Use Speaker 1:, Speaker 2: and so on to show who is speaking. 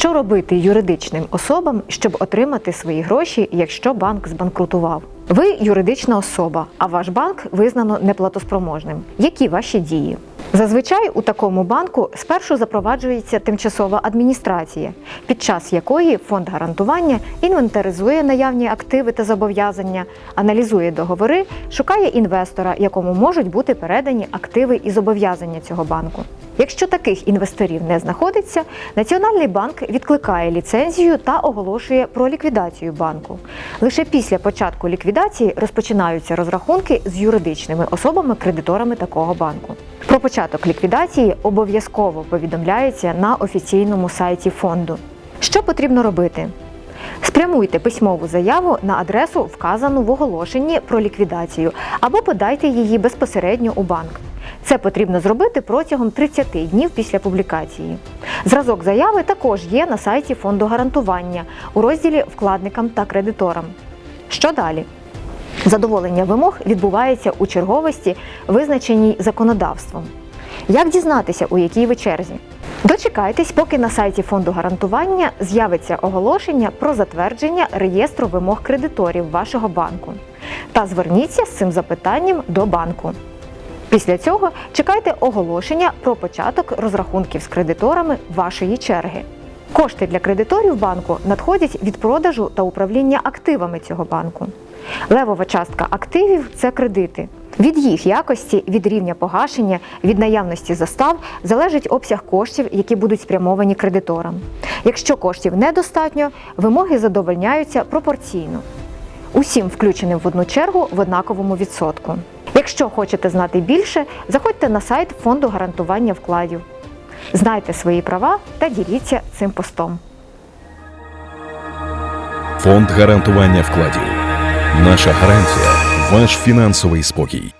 Speaker 1: Що робити юридичним особам, щоб отримати свої гроші, якщо банк збанкрутував? Ви юридична особа, а ваш банк визнано неплатоспроможним. Які ваші дії? Зазвичай у такому банку спершу запроваджується тимчасова адміністрація, під час якої фонд гарантування інвентаризує наявні активи та зобов'язання, аналізує договори, шукає інвестора, якому можуть бути передані активи і зобов'язання цього банку. Якщо таких інвесторів не знаходиться, Національний банк відкликає ліцензію та оголошує про ліквідацію банку. Лише після початку ліквідації розпочинаються розрахунки з юридичними особами-кредиторами такого банку. Про початок ліквідації обов'язково повідомляється на офіційному сайті фонду. Що потрібно робити? Спрямуйте письмову заяву на адресу, вказану в оголошенні про ліквідацію, або подайте її безпосередньо у банк. Це потрібно зробити протягом 30 днів після публікації. Зразок заяви також є на сайті фонду гарантування у розділі вкладникам та кредиторам. Що далі? Задоволення вимог відбувається у черговості, визначеній законодавством. Як дізнатися, у якій ви черзі? Дочекайтесь, поки на сайті фонду гарантування з'явиться оголошення про затвердження реєстру вимог кредиторів вашого банку. Та зверніться з цим запитанням до банку. Після цього чекайте оголошення про початок розрахунків з кредиторами вашої черги. Кошти для кредиторів банку надходять від продажу та управління активами цього банку. Левова частка активів це кредити. Від їх якості, від рівня погашення, від наявності застав залежить обсяг коштів, які будуть спрямовані кредиторам. Якщо коштів недостатньо, вимоги задовольняються пропорційно усім включеним в одну чергу в однаковому відсотку. Якщо хочете знати більше, заходьте на сайт фонду гарантування вкладів. Знайте свої права та діліться цим постом.
Speaker 2: Фонд гарантування вкладів. Наша гарантія ваш фінансовий спокій.